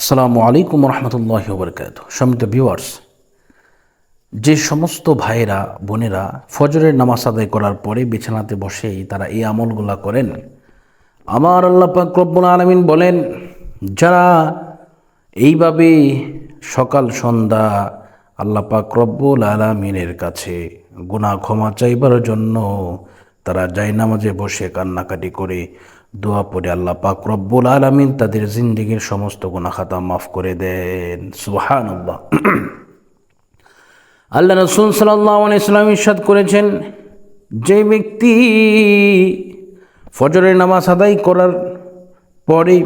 আসসালামু আলাইকুম রহমতুল্লাহ বরকাত সমিত ভিউয়ার্স, যে সমস্ত ভাইয়েরা, বোনেরা ফজরের নামাজ আদায় করার পরে বিছানাতে বসেই তারা এই আমলগুলা করেন, আমার আল্লাহ পাক রব্বুল আলমিন বলেন, যারা এইভাবে সকাল, সন্ধ্যা আল্লাহ পাক রব্বুল আলমিনের কাছে গুনাহ ক্ষমা চাইবার জন্য তারা যাই নামাজে বসে কান্নাকাটি করে দোয়া পড়ে আল্লাহ পাক রব্বুল আলমিন তাদের জিন্দিগির সমস্ত গুনাহ খাতা মাফ করে দেন। আল্লাহ আল্লাহ রসুল সাল্লাহ ইসলাম ইসাদ করেছেন, যে ব্যক্তি ফজরের নামাজ আদায় করার পরে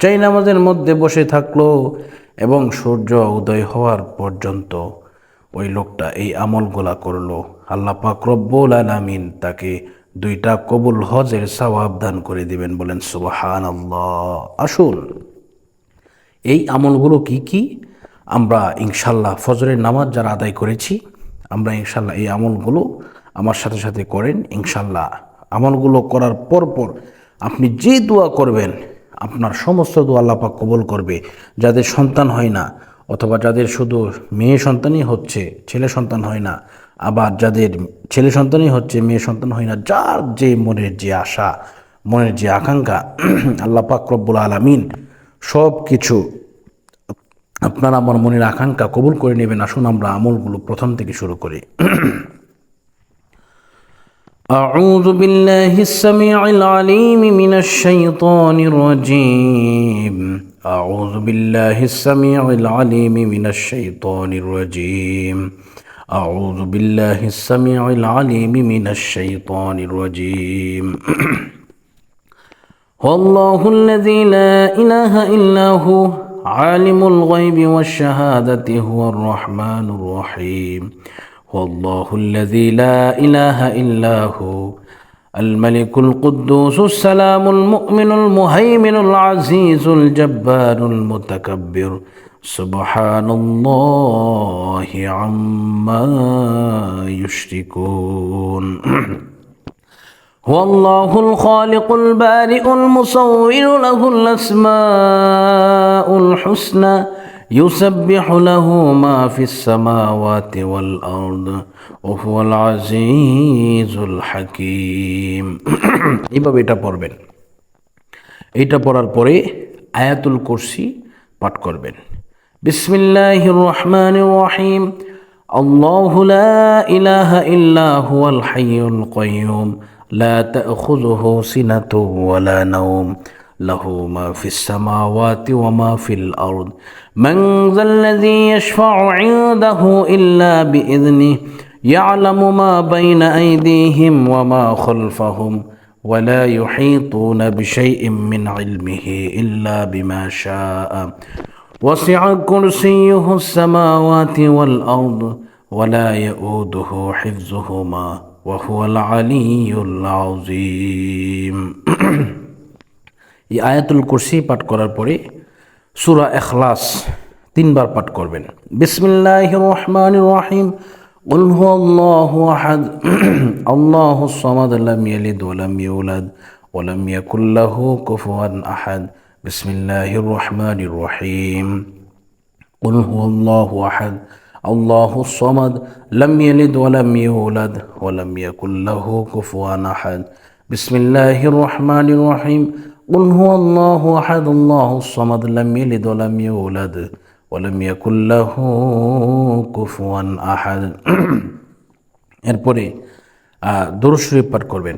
যেই নামাজের মধ্যে বসে থাকল এবং সূর্য উদয় হওয়ার পর্যন্ত ওই লোকটা এই আমলগুলা করল, আল্লাহ পাক রব্বুল আলামিন তাকে দুইটা কবুল হজের সওয়াব দান করে দিবেন, বলেন সুবহান আল্লাহ আসুন, এই আমলগুলো কি কি? আমরা ইনশাল্লাহ ফজরের নামাজ যারা আদায় করেছি, আমরা ইনশাল্লাহ এই আমলগুলো আমার সাথে সাথে করেন, ইনশাল্লাহ। আমলগুলো করার পর পর আপনি যে দোয়া করবেন, আপনার সমস্ত দোয়া আল্লাহ পাক কবুল করবে। যাদের সন্তান হয় না, অথবা যাদের শুধু মেয়ে সন্তানই হচ্ছে, ছেলে সন্তান হয় না আবার যাদের ছেলে সন্তানই হচ্ছে মেয়ে সন্তান হয় না যার যে মনের যে আশা মনের যে আকাঙ্ক্ষা আল্লাহ পাক রব্বুল আলমিন সব কিছু আপনার আমার মনের আকাঙ্ক্ষা কবুল করে নেবেন আসুন আমরা আমলগুলো প্রথম থেকে শুরু করি أعوذ بالله السميع العليم من الشيطان الرجيم أعوذ بالله السميع العليم من الشيطان الرجيم أعوذ بالله السميع العليم من الشيطان الرجيم. والله الذي لا إله إلا هو عالم الغيب والشهادة هو الرحمن الرحيم. والله الذي لا إله إلا هو الملك القدوس السلام المؤمن المهيمن العزيز الجبار المتكبر سبحان الله عما يشركون هو الله الخالق البارئ المصور له الأسماء الحسنى يسبح له ما في السماوات والأرض وهو العزيز الحكيم এইভাবে এটা পড়বেন এইটা পড়ার পরে আয়াতুল কুরসি পাঠ করবেন بسم الله الرحمن الرحيم الله لا اله الا هو الحي القيوم لا تاخذه سنه ولا نوم له ما في السماوات وما في الأرض من ذا الذي يشفع عنده الا باذنه يعلم ما بين ايديهم وما خلفهم ولا يحيطون بشيء من علمه الا بما شاء وسع كرسيه السماوات والأرض ولا يؤوده حفظهما وهو العلي العظيم এই আয়াতুল কুরসি পাঠ করার পরে সুরা এখলাস তিনবার পাঠ করবেন বিসমিল্লাহ রহমান রহিম قل هو الله أحد الله الصمد لم يلد ولم يولد ولم يكن له كفوا أحد بسم الله الرحمن الرحيم قل هو الله أحد الله الصمد لم يلد ولم يولد ولم يكن له كفوا أحد بسم الله الرحمن الرحيم قل هو الله أحد الله الصمد لم يلد ولم يولد ولم يكن له كفوا أحد এরপরে দরুদ শরীফ পাঠ করবেন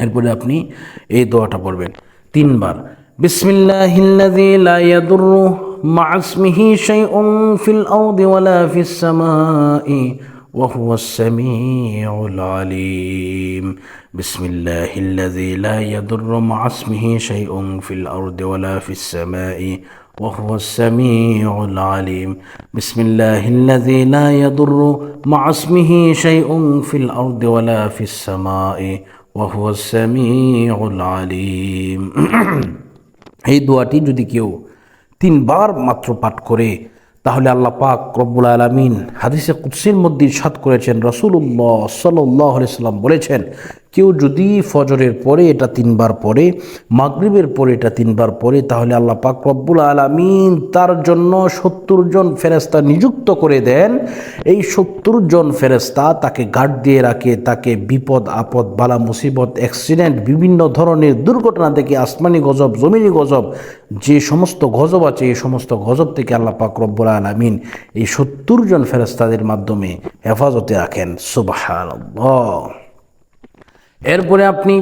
এরপরে আপনি এই দোয়াটা পড়বেন তিনবার বিসমিল্লাহিল্লাযী লা ইয়াদুররু মা ইসমিহি শাইউন ফিল আরদি ওয়ালা ফিস সামাই وهو السميع العليم بسم الله الذي لا يضر مع اسمه شيء في الأرض ولا في السماء وهو السميع العليم بسم الله الذي لا يضر مع اسمه شيء في الأرض ولا في السماء ওয়াহুয়া সামিউল আলিম। এই দোয়াটি যদি কেউ তিনবার মাত্র পাঠ করে, তাহলে আল্লাহ পাক রব্বুল আলমিন হাদিসে কুৎসির মধ্যে সাত করেছেন। রসুল্লাহ সাল্লাহ সাল্লাম বলেছেন কেউ যদি ফজরের পরে এটা তিনবার পরে মাগরিবের পরে এটা তিনবার পরে তাহলে আল্লাহ পাক রব্বুল আলমিন তার জন্য সত্তর জন ফেরেস্তা নিযুক্ত করে দেন। এই সত্তর জন ফেরেস্তা তাকে গার্ড দিয়ে রাখে, তাকে বিপদ, আপদ, বালা, মুসিবত, অ্যাক্সিডেন্ট, বিভিন্ন ধরনের দুর্ঘটনা থেকে আসমানি গজব, জমিনি গজব, যে সমস্ত গজব আছে, এই সমস্ত গজব থেকে আল্লাহ পাক রব্বুল আলমিন এই সত্তর জন ফেরেস্তাদের মাধ্যমে হেফাজতে রাখেন। সুবাহ এরপরে আপনি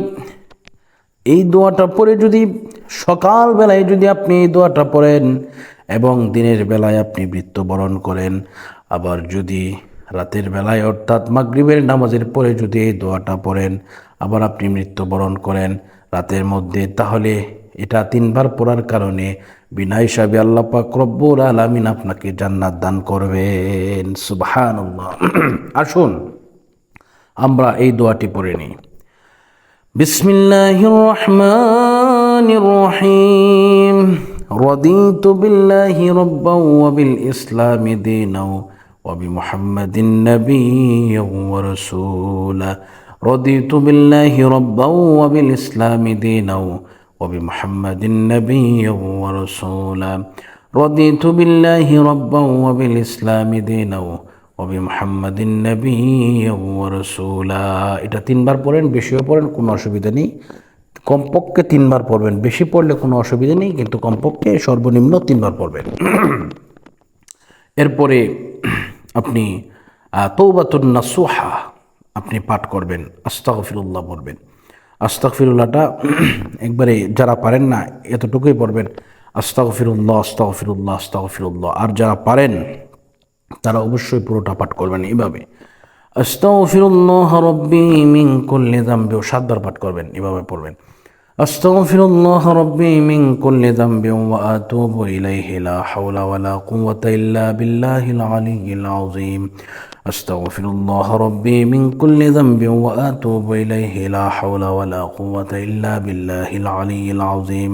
এই দোয়াটা পরে যদি সকালবেলায় যদি আপনি এই দোয়াটা পড়েন এবং দিনের বেলায় আপনি মৃত্যুবরণ করেন, আবার যদি রাতের বেলায় অর্থাৎ মাগরিবের নামাজের পরে যদি এই দোয়াটা পড়েন, আবার আপনি মৃত্যুবরণ করেন রাতের মধ্যে, তাহলে এটা তিনবার পড়ার কারণে বিনা হিসাবে আল্লাহ পাক রব্বুর আলামিন আপনাকে জান্নাত দান করবেন। সুবহানাল্লাহ। আসুন, আমরা এই দোয়াটি পড়ে নিই। بسم الله الرحمن الرحيم رضيت بالله ربا وبالإسلام دينا وبمحمد نبيا ورسولا رضيت بالله ربا وبالإسلام دينا وبمحمد نبيا ورسولا رضيت بالله ربا وبالإسلام دينا নবী এটা তিনবার পড়েন, বেশিও পড়েন, কোনো অসুবিধা নেই। কমপক্ষে তিনবার পড়বেন। বেশি পড়লে কোনো অসুবিধা নেই, কিন্তু কমপক্ষে সর্বনিম্ন তিনবার পড়বেন। এরপরে আপনি তৌবাতুন নাসুহা আপনি পাঠ করবেন, আস্তাগফিরুল্লাহ পড়বেন। আস্তাগফিরুল্লাহটা একবারে যারা পারেন না, এতটুকুই পড়বেন, আস্তাগফিরুল্লাহ আস্তাগফিরুল্লাহ আস্তাগফিরুল্লাহ। আর যারা পারেন তারা অবশ্যই পুরোটা পাঠ করবেন এইভাবে আস্তাগফিরুল্লাহ রব্বি মিন কুল্লি যামবি ও সাতবার পাঠ করবেন, এভাবে পড়বেন। আস্তাগফিরুল্লাহ রব্বি মিন কুল্লি যামবি ওয়া আতুবু ইলাইহি, লা হাওলা ওয়ালা কুওয়াতা ইল্লা বিল্লাহিল আলিয়্যিল আযীম। আস্তাগফিরুল্লাহ রব্বি মিন কুল্লি যামবি ওয়া আতুবু ইলাইহি, লা হাওলা ওয়ালা কুওয়াতা ইল্লা বিল্লাহিল আলিয়্যিল আযীম।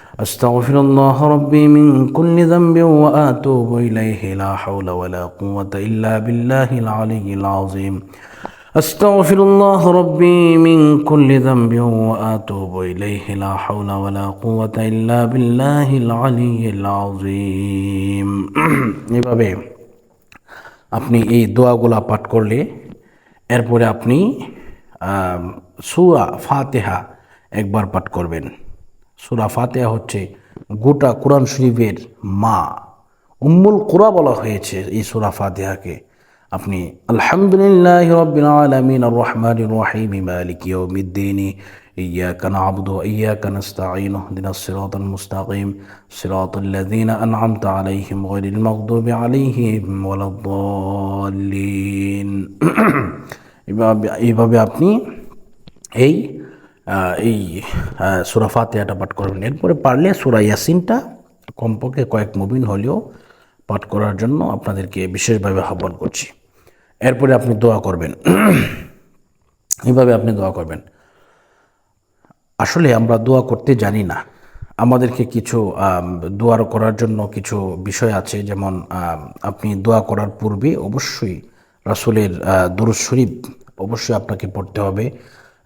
أستغفر الله ربي من كل ذنب وأتوب إليه لا حول ولا قوة إلا بالله العلي العظيم أستغفر الله ربي من كل ذنب وأتوب إليه لا حول ولا قوة إلا بالله العلي العظيم এভাবে আপনি এই দোয়াগুলা পাঠ করলে এরপরে আপনি সুরা ফাতেহা একবার পাঠ করবেন সুরা ফাতেহা হচ্ছে গোটা কোরআন শরীফের মা উম্মুল কোরা বলা হয়েছে এই সুরা ফাতেহাকে আপনি আলহামদুলিল্লাহ রব্বিল আলামিন আর রহমান রহিম মালিক ইয়াউমিদ্দিন إياك نعبد وإياك نستعين اهدنا الصراط المستقيم صراط الذين أنعمت عليهم غير المغضوب عليهم ولا الضالين এইভাবে আপনি এই এই সুরা ফাতেহাটা পাঠ করবেন। এরপরে পারলে সুরা ইয়াসিনটা কমপক্ষে কয়েক মুবিন হলেও পাঠ করার জন্য আপনাদেরকে বিশেষভাবে আহ্বান করছি। এরপরে আপনি দোয়া করবেন। এইভাবে আপনি দোয়া করবেন। আসলে আমরা দোয়া করতে জানি না। আমাদেরকে কিছু দোয়া করার জন্য কিছু বিষয় আছে। যেমন আপনি দোয়া করার পূর্বে অবশ্যই রাসুলের দুরুজ শরীফ অবশ্যই আপনাকে পড়তে হবে।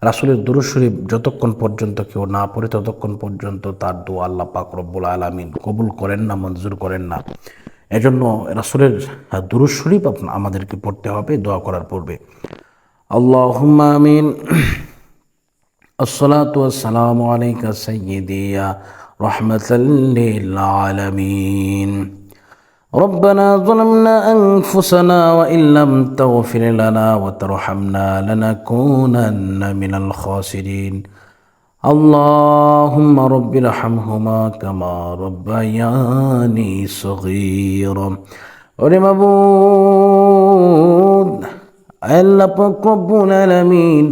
রাসুলের দুরুশরীফ যতক্ষণ পর্যন্ত কেউ না পড়ে, ততক্ষণ পর্যন্ত তার দু আল্লাহ পাক রব্বুল আলমিন কবুল করেন না, মঞ্জুর করেন না। এজন্য রাসুলের দুরুশরীফ শরীফ আমাদেরকে পড়তে হবে দোয়া করার পূর্বে। আল্লাহ আমিন। আসসালাম আসসালামু আলাইকা সাইয়্যিদিয়া রহমাতাল লিল ربنا ظلمنا أنفسنا وإن لم تغفر لنا وترحمنا لنكونن من الخاسرين اللهم رب ارحمهما كما ربياني صغيرا ওরে মাবুদ আল্লাহ পাক রব্বুল আলামিন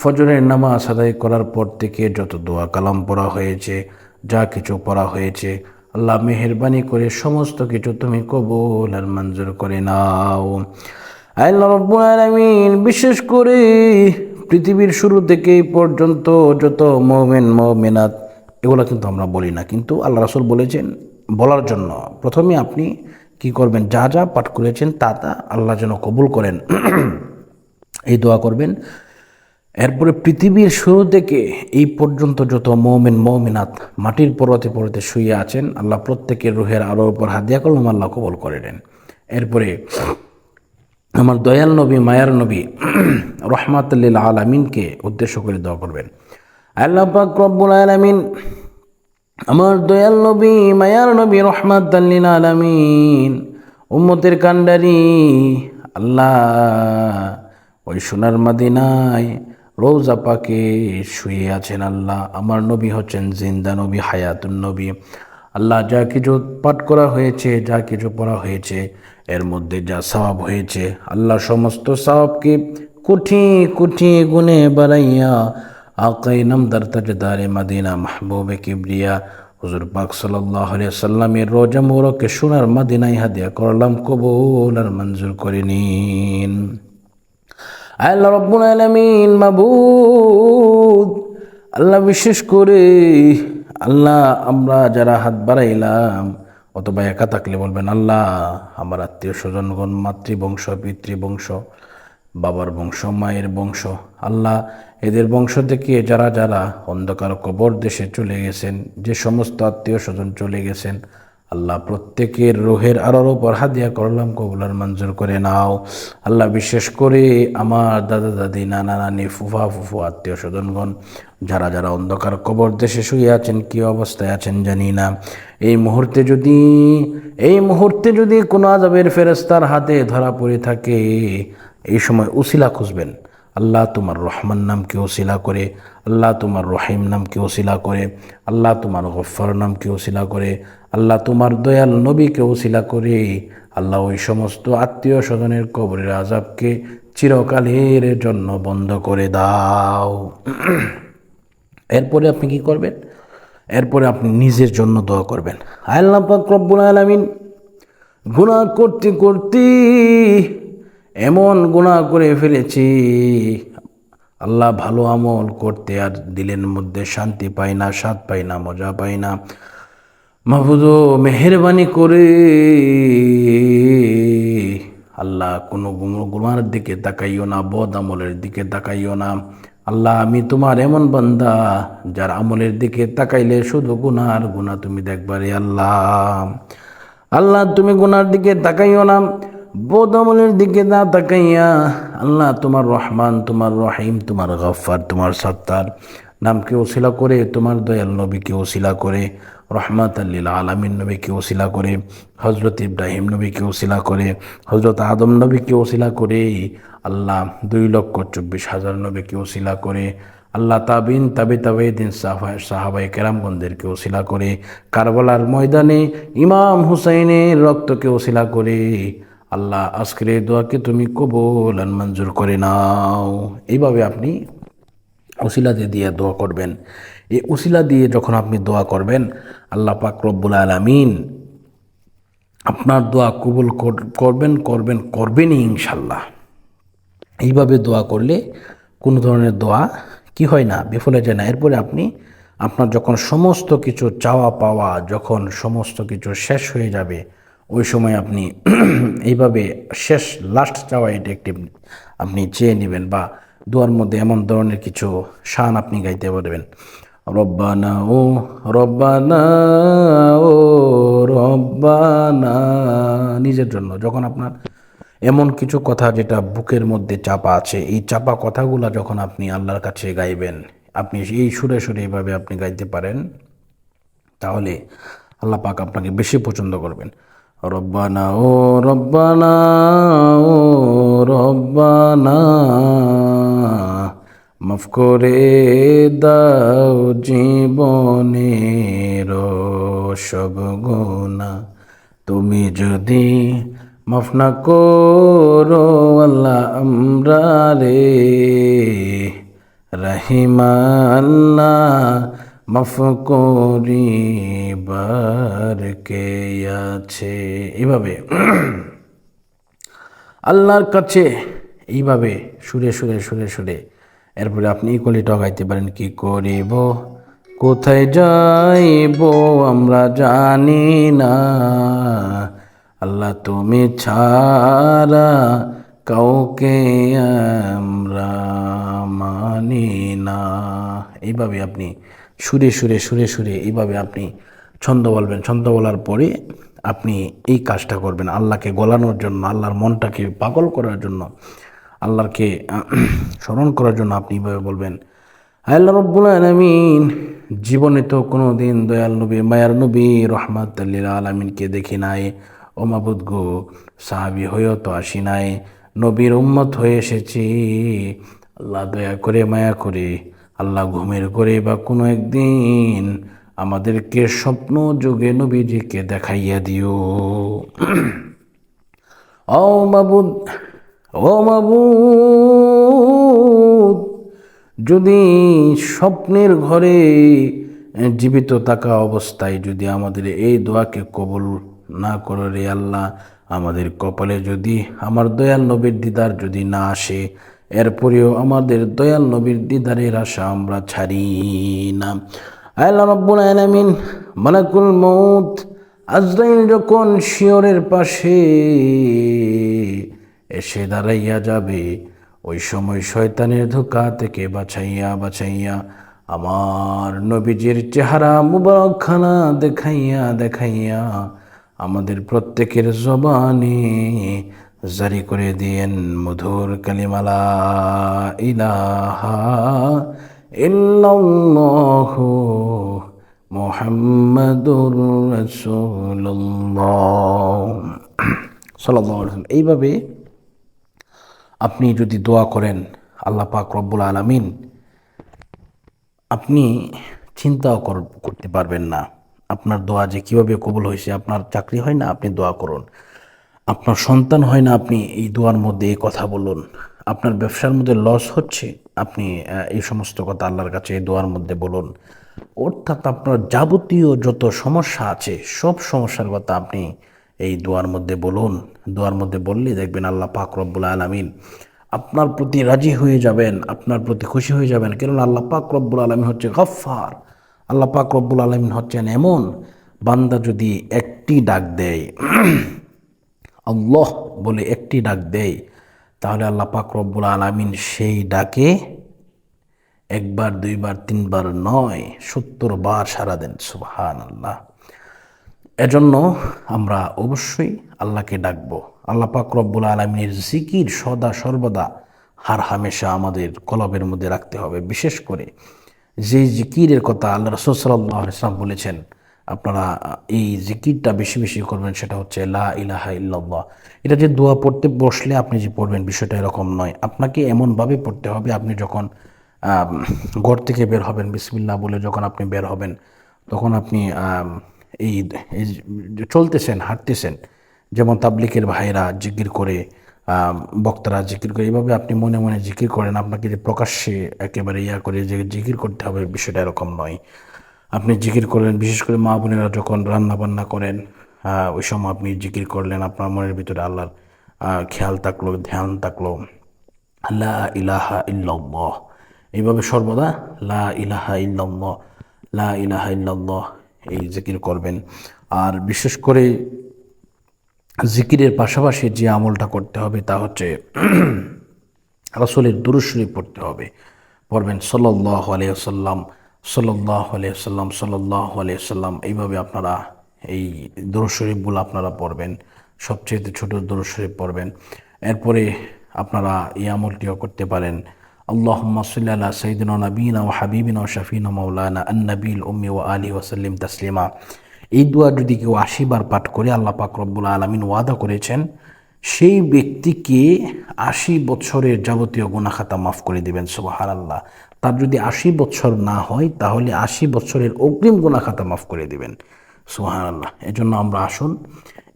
ফজরের নামাজ আদায় করার পর থেকে যত দোয়া কালাম পড়া হয়েছে যা কিছু পড়া হয়েছে আল্লাহ মেহেরবানি করে সমস্ত কিছু তুমি কবুল আর মঞ্জুর করে নাও। আল্লাহ রব্বুল বিশেষ করে পৃথিবীর শুরু থেকে পর্যন্ত যত মোমেন, মোমেনাত, এগুলো কিন্তু আমরা বলি না। কিন্তু আল্লাহ রাসুল বলেছেন, বলার জন্য প্রথমে আপনি কি করবেন, যা যা পাঠ করেছেন তা তা আল্লাহ যেন কবুল করেন। এই দোয়া করবেন এরপরে পৃথিবীর শুরু থেকে এই পর্যন্ত যত মৌমিন, মৌমিনাত মাটির পর্বতে পর্বতে শুয়ে আছেন, আল্লাহ প্রত্যেকের রুহের আলোর উপর হাত দিয়া করলাম আল্লাহ কবল করে নেন। এরপরে আমার দয়াল নবী, মায়ার নবী রহমাতুল্লিল আলামিনকে উদ্দেশ্য করে দোয়া করবেন। আল্লাহ পাক রব্বুল আলামিন আমার দয়াল নবী, মায়ার নবী রহমাতুল্লিল আলামিন উম্মতের কান্ডারি আল্লাহ ওই সোনার মাদিনায় রোজা পাকে শুয়ে আছেন আল্লাহ। আমার নবী হচ্ছেন জিন্দা নবী, হায়াতুন নবী। আল্লাহ যা কিছু পাঠ করা হয়েছে, যা কিছু পড়া হয়েছে, এর মধ্যে যা সওয়াব হয়েছে, আল্লাহ সমস্ত সওয়াবকে কুঠি কুঠি গুনে বাড়াইয়া আকাই নামদার তাজদারে মাদিনা মাহবুবে কিবরিয়া, হুজুর পাক সাল্লাহ সাল্লামের রোজা মোরকে সোনার মাদিনায় হাদিয়া করলাম কবুল আর মঞ্জুর করে নিন। আল্লাহ রব্বুল আলমিন মাবুদ। আল্লাহ বিশেষ করে আল্লাহ আমরা যারা হাত বাড়াইলাম, অথবা একা থাকলে বলবেন আল্লাহ, আমার আত্মীয় স্বজনগণ, মাতৃবংশ, পিতৃবংশ, বাবার বংশ, মায়ের বংশ, আল্লাহ এদের বংশ থেকে যারা যারা অন্ধকার কবর দেশে চলে গেছেন, যে সমস্ত আত্মীয় স্বজন চলে গেছেন আল্লাহ প্রত্যেকের রোহের আলোর ওপর হাদিয়া করলাম, কবুলার মঞ্জুর করে নাও। আল্লাহ বিশেষ করে আমার দাদা, দাদি, নানা, নানি, ফুফা, ফুফু, আত্মীয় স্বজনগণ, যারা যারা অন্ধকার কবর দেশে শুয়ে আছেন, কী অবস্থায় আছেন জানি না। এই মুহূর্তে যদি, এই মুহূর্তে যদি কোনো আজবের ফেরস্তার হাতে ধরা পড়ে থাকে, এই সময় উসিলা খুঁজবেন। আল্লাহ তোমার রহমান নামকে ওসিলা করে, আল্লাহ তোমার রহিম নামকে ওসিলা করে, আল্লাহ তোমার গফ্ফার নামকে ওসিলা করে, আল্লাহ তোমার দয়াল নবীকে ওসিলা করে। আল্লাহ ওই সমস্ত আত্মীয় স্বজনের কবরের আজাবকে চিরকালের জন্য বন্ধ করে দাও। এরপরে আপনি কি করবেন? এরপরে আপনি নিজের জন্য দোয়া করবেন। আল্লাহ পাক রব্বুল আলামিন গুনাহ করতে করতে এমন গুণা করে ফেলেছি। আল্লাহ ভালো আমল করতে আর দিলের মধ্যে শান্তি পাই না, স্বাদ পাই না, মজা পাই না। মাহবুদ মেহরবানি করে আল্লাহ কোনো গুমার দিকে তাকাইও না, বদ আমলের দিকে তাকাইও না। আল্লাহ, আমি তোমার এমন বান্দা যার আমলের দিকে তাকাইলে শুধু গুনার গুণা তুমি দেখবারে আল্লাহ। আল্লাহ, তুমি গুনার দিকে তাকাইও না। বোধমলের দিকে না তাকাইয়া আল্লাহ তোমার রহমান, তোমার রহিম, তোমার গফার তোমার সত্তার নামকে ওসিলা করে, তোমার দয়াল নবীকে ওসিলা করে রহমাত আল্লিল আলমিন নবীকে ওসিলা করে হজরত ইব্রাহিম নবীকে ওসিলা করে হজরত আদম নবীকে ওসিলা করে, আল্লাহ দুই লক্ষ চব্বিশ হাজার নবীকে ওসিলা করে, আল্লাহ তাবিন, তাবি তাবে দিন সাহাবাই কেরামগঞ্জদেরকে ওসিলা করে, কারবালার ময়দানে ইমাম হুসাইনের রক্তকে ওসিলা করে আল্লাহ, আজকের এই দোয়াকে তুমি কবুল আর মঞ্জুর করে নাও। এইভাবে আপনি উসিলা দিয়ে দিয়ে দোয়া করবেন। এই উসিলা দিয়ে যখন আপনি দোয়া করবেন, আল্লাহ পাক রব্বুল আলমিন আপনার দোয়া কবুল করবেন করবেন, করবেনই ইনশাল্লাহ এইভাবে দোয়া করলে কোনো ধরনের দোয়া কি হয় না, বিফলে যায় না। এরপরে আপনি আপনার যখন সমস্ত কিছু চাওয়া পাওয়া যখন সমস্ত কিছু শেষ হয়ে যাবে ওই সময় আপনি এইভাবে শেষ লাস্ট চাওয়া এটা একটি আপনি চেয়ে নেবেন বা দুয়ার মধ্যে এমন ধরনের কিছু শান আপনি গাইতে পারবেন। রব্বানা ও রব্বানা ও, রব্বানা। নিজের জন্য যখন আপনার এমন কিছু কথা যেটা বুকের মধ্যে চাপা আছে, এই চাপা কথাগুলো যখন আপনি আল্লাহর কাছে গাইবেন, আপনি এই সুরে সুরে এইভাবে আপনি গাইতে পারেন, তাহলে আল্লাহ পাক আপনাকে বেশি পছন্দ করবেন। রব্বানা, ও রব্বানা ও রব্বানা, মাফ করে দাও জীবনের সব গোনা তুমি যদি মাফ না করো, আল্লাহ আমরা রে রহিমাল্লাহ মাফ করিবার কে আছে? এভাবে আল্লাহর কাছে এইভাবে সুরে সুরে সুরে সুরে। এরপরে আপনি কলিটা গাইতে পারেন, কি করিব? কোথায় যাইব? আমরা জানি না। আল্লাহ তুমি ছাড়া কাউকে আমরা মানি না। এইভাবে আপনি সুরে সুরে সুরে সুরে এইভাবে আপনি ছন্দ বলবেন, ছন্দ বলার পরে আপনি এই কাজটা করবেন। আল্লাহকে গলানোর জন্য, আল্লাহর মনটাকে পাগল করার জন্য আল্লাহকে স্মরণ করার জন্য আপনি এইভাবে বলবেন আল্লাহ রব্বুল আলমিন, জীবনে তো কোনো দিন দয়াল নবী, মায়ার নবী, রহমাত আলমিনকে দেখি নাই। ও মাবুদ গো, সাহাবি হয়েও তো আসি নাই। নবীর উম্মত হয়ে এসেছি। আল্লাহ দয়া করে, মায়া করে, আল্লাহ ঘুমের করে বা কোনো একদিন আমাদেরকে স্বপ্ন যোগে নবীজিকে দেখাইয়া দিও। ও মাবুদ, ও যদি স্বপ্নের ঘরে জীবিত থাকা অবস্থায় যদি আমাদের এই দোয়াকে কবুল না করে রে আল্লাহ, আমাদের কপালে যদি আমার দয়াল নবীর দিদার যদি না আসে, এরপরেও আমাদের দয়াল নবীর দিদারের আশা আমরা ছাড়ি না। আল্লাহ রব্বুল আলামিন মালাকুল মৌত আজরাইল যখন শিয়রের পাশে এসে দাঁড়াইয়া যাবে, ওই সময় শয়তানের ধোকা থেকে বাছাইয়া বাছাইয়া আমার নবীজির চেহারা মুবারকখানা দেখাইয়া দেখাইয়া আমাদের প্রত্যেকের জবানে জারি করে দিয়েন, মধুর কালিমালা ইলাহা ইল্লাল্লাহু মুহাম্মাদুর আলাইহি এইভাবে আপনি যদি দোয়া করেন, আল্লাহ পাক রব্বুল আলামিন, আপনি চিন্তাও কর- করতে পারবেন না। আপনার দোয়া যে কীভাবে কবুল হয়েছে, আপনার চাকরি হয় না, আপনি দোয়া করুন। আপনার সন্তান হয় না, আপনি এই দোয়ার মধ্যে এই কথা বলুন। আপনার ব্যবসার মধ্যে লস হচ্ছে, আপনি এই সমস্ত কথা আল্লাহর কাছে এই দোয়ার মধ্যে বলুন। অর্থাৎ আপনার যাবতীয় যত সমস্যা আছে, সব সমস্যার কথা আপনি এই দোয়ার মধ্যে বলুন। দোয়ার মধ্যে বললে দেখবেন আল্লাহ পাক রব্বুল আলমিন আপনার প্রতি রাজি হয়ে যাবেন, আপনার প্রতি খুশি হয়ে যাবেন। কেননা আল্লাহ পাক রব্বুল আলমিন হচ্ছে গফফার। আল্লাহ পাক রব্বুল আলমিন হচ্ছেন এমন বান্দা যদি একটি ডাক দেয়, আল্লাহ বলে একটি ডাক দেয়, তাহলে আল্লাহ পাক রব্বুল আলমিন সেই ডাকে একবার, দুইবার, তিনবার নয় সত্তর বার সারা দেন সুবহান আল্লাহ এজন্য আমরা অবশ্যই আল্লাহকে ডাকবো। আল্লাহ পাক রব্বুল আলমিনের জিকির সদা সর্বদা হার হামেশা আমাদের কলবের মধ্যে রাখতে হবে। বিশেষ করে যে জিকিরের কথা আল্লাহ রসুল সাল্লাহ ইসলাম বলেছেন, আপনারা এই জিকিরটা বেশি বেশি করবেন, সেটা হচ্ছে লা ইলাহা ইল্লাল্লাহ। এটা যে দোয়া পড়তে বসলে আপনি যে পড়বেন বিষয়টা এরকম নয়। আপনাকে এমনভাবে পড়তে হবে, আপনি যখন ঘর থেকে বের হবেন, বিসমিল্লাহ বলে যখন আপনি বের হবেন, তখন আপনি এই চলতেছেন, হাঁটতেছেন, যেমন তাবলিকের ভাইরা জিকির করে বক্তারা জিকির করে এইভাবে আপনি মনে মনে জিকির করেন, আপনাকে যে প্রকাশ্যে একেবারে ইয়া করে যে জিকির করতে হবে বিষয়টা এরকম নয়। আপনি জিকির করলেন, বিশেষ করে মা বোনেরা যখন রান্না বান্না করেন ওই সময় আপনি জিকির করলেন, আপনার মনের ভিতরে আল্লাহর খেয়াল থাকল, ধ্যান থাকল আল্লাহ ইলাহা ইল্লাল্লাহ। এইভাবে সর্বদা লা ইলাহা ইল্লাল্লাহ, লা ইলাহা ইল্লাল্লাহ এই জিকির করবেন। আর বিশেষ করে জিকিরের পাশাপাশি যে আমলটা করতে হবে তা হচ্ছে রাসূলের দুরুশরী পড়তে হবে। পড়বেন সাল্লাহ আলিয়াল্লাম সাল্লাহ আলিয়াল্লাম সাল্লাহ আলিয়াল্লাম এইভাবে আপনারা এই দুরুশরীফগুলো আপনারা পড়বেন। সবচেয়ে ছোট দুরুশরীফ পড়বেন। এরপরে আপনারা এই আমলটিও করতে পারেন। اللهم صل على سيدنا نبينا وحبيبنا وشفينا مولانا النبي الأمي وآله وسلم تسليما এই দোয়া যদি কেউ আশিবার পাঠ করে আল্লাহ পাক রব্বুল আলমিন ওয়াদা করেছেন সেই ব্যক্তিকে আশি বছরের যাবতীয় গুনাখাতা মাফ করে দিবেন সুবাহার আল্লাহ তার যদি আশি বছর না হয় তাহলে আশি বছরের অগ্রিম গুনাখাতা মাফ করে দিবেন সুহান আল্লাহ এই জন্য আমরা আসুন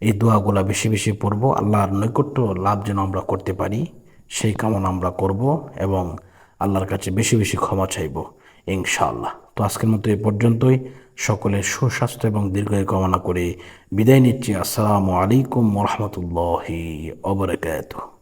এই দোয়াগুলা বেশি বেশি পড়ব আল্লাহর নৈকট্য লাভ যেন আমরা করতে পারি সেই কামনা আমরা করব এবং আল্লাহর কাছে বেশি বেশি ক্ষমা চাইব, ইনশাআল্লাহ। তো আজকের মতো এ পর্যন্তই। সকলের সুস্বাস্থ্য এবং দীর্ঘায়ু কামনা করে বিদায় নিচ্ছি। আসসালামু আলাইকুম রহমতুল্লাহি অবরাকাতুহ